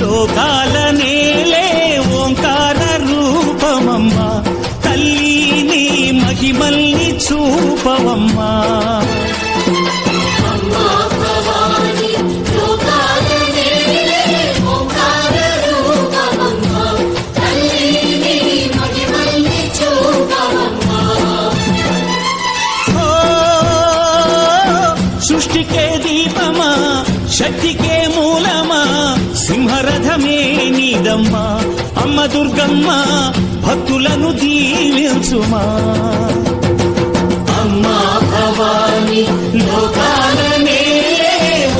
లోకాల నేలే ఓంకార రూపమమ్మా. తల్లి నీ మహిమల్ని చూపవమ్మా. సృష్టికే దీపమా శక్తికే సింహరథమే నీదమ్మా అమ్మ దుర్గమ్మ భక్తులను దీవించుమా. అమ్మా భవాని లోకాల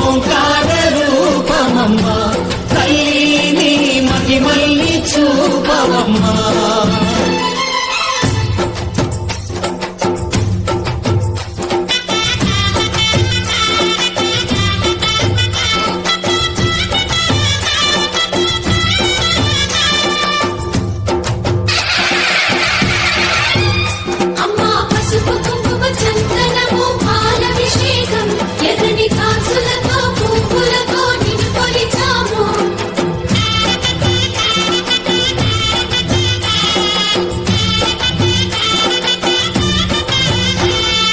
ఓంకార రూపమమ్మా. తల్లిని మహిమల్ని చూపవమ్మా.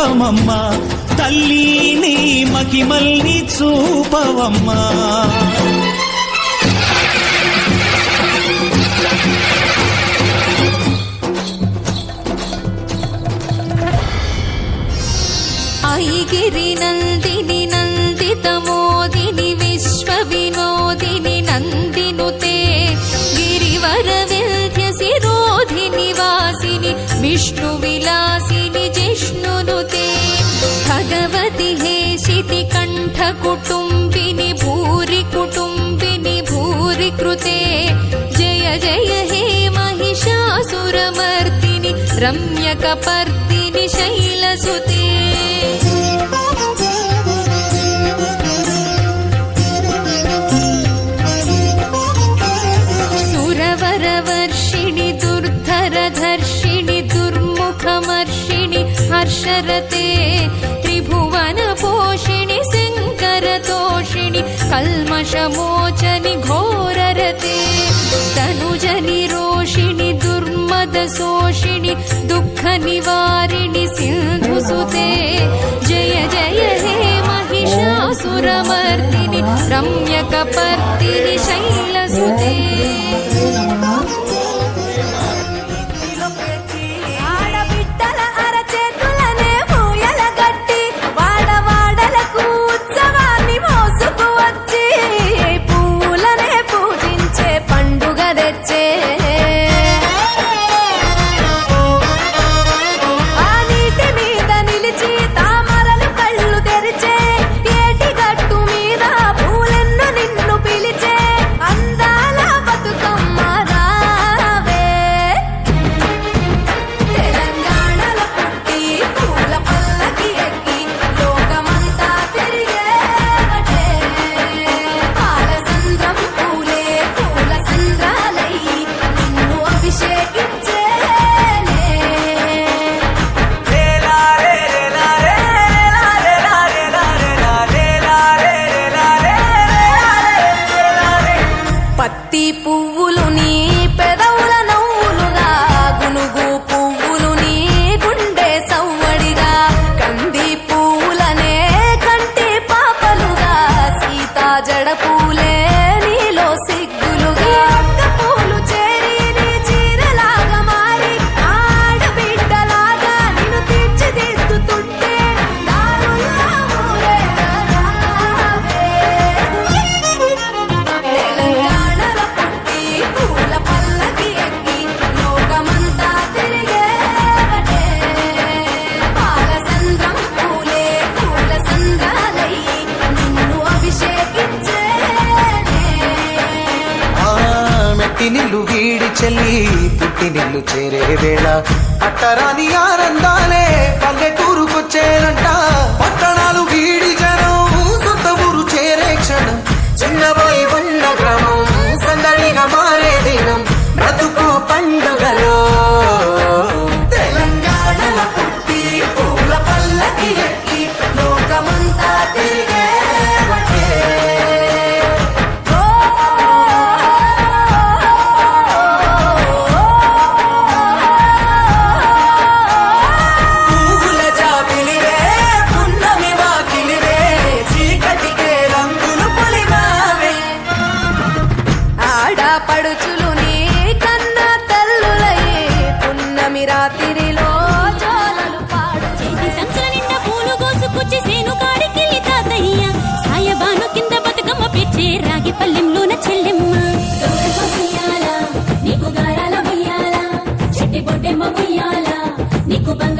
చూపవమ్మ తల్లి నీ మహిమల్ని చూపవమ్మ. ఐగిరి నందిని నందిత మోదిని విశ్వ వినోదిని నందినుతే గిరివర వింధ్య శిరోధి నివాసిని విష్ణు कुटुम्बिनि भूरि कुटुम्बिनि भूरि कृते। जय जय हे महिषासुरमर्दिनि रम्यकपर्दिनि शैलसुते। सुरवरवर्षिणि दुर्धरधर्षिणि दुर्मुखमर्षिणि हर्षरते। त्रिभुवनपोषिणि से शङ्करतोषिणि कल्मषमोचनि घोररते तनुजनि रोषिणि दुर्मदशोषिणि दुःखनिवारिणि सिन्धुसुते जय जय हे महिषासुरमर्दिनि रम्यकपर्दिनि शैलसुते నిన్ను చేరే వేళ అట్టరాని ఆనందాలే పల్లె గొడ్డెమ్మ ముయ్యాల నీకు బంగారు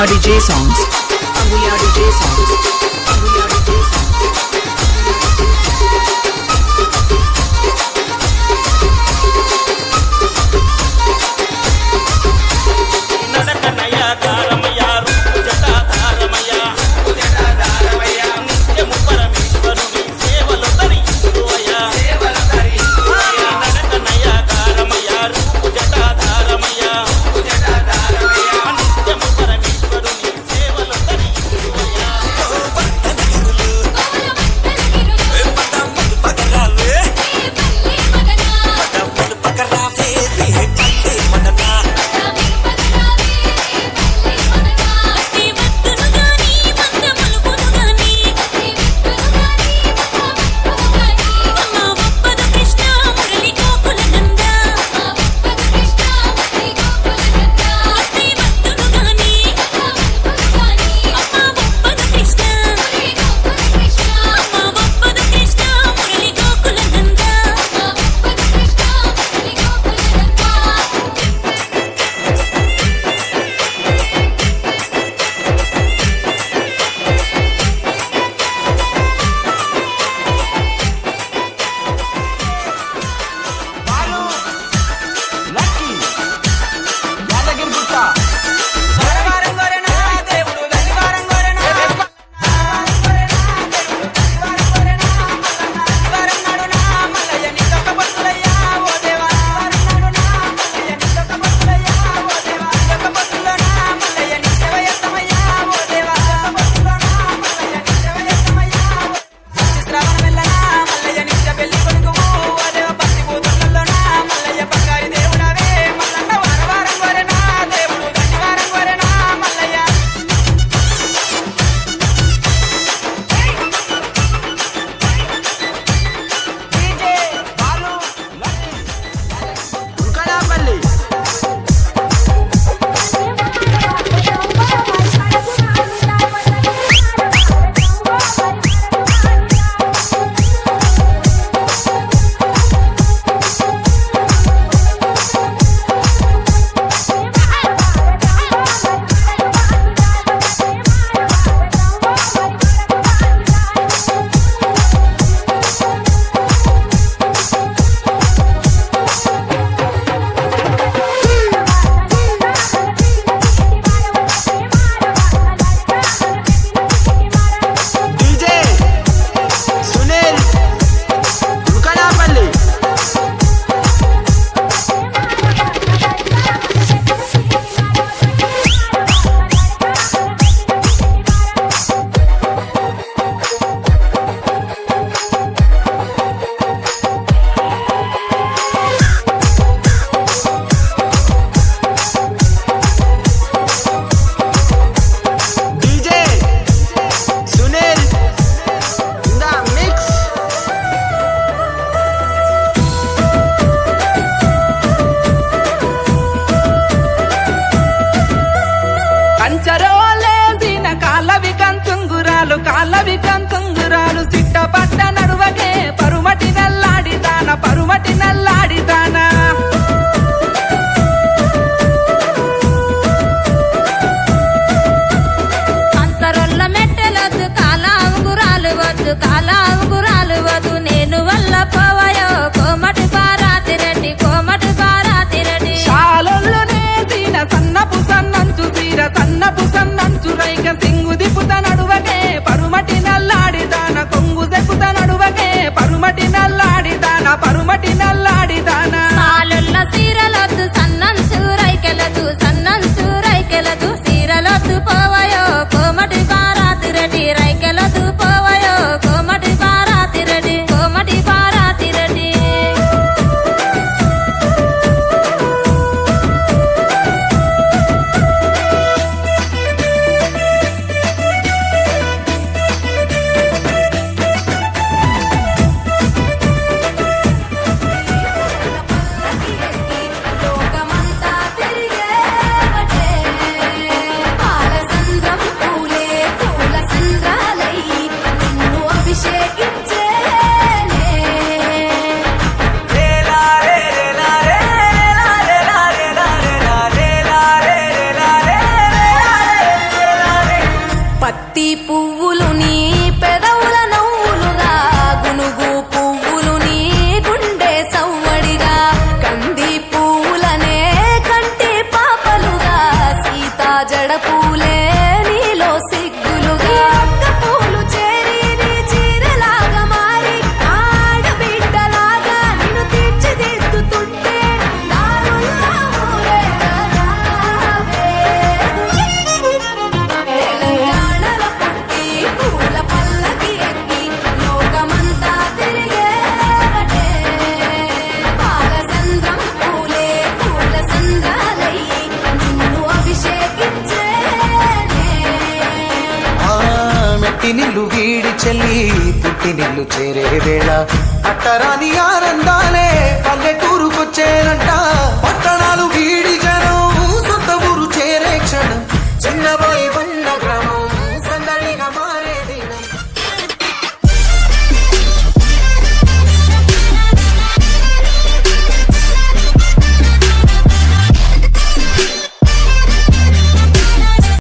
are the DJ songs. We are the DJ songs. ನಾಟಿನಲ್ಲ పుట్టి నిల్లు వీడి చెల్లి పుట్టినిల్లు చేరే వేళ. అట్టరాని ఆనందాలే పల్లెటూరుకొచ్చేనంట పట్టణాలు వీడి జనం సొంత ఊరు చేరే క్షణం. చిన్న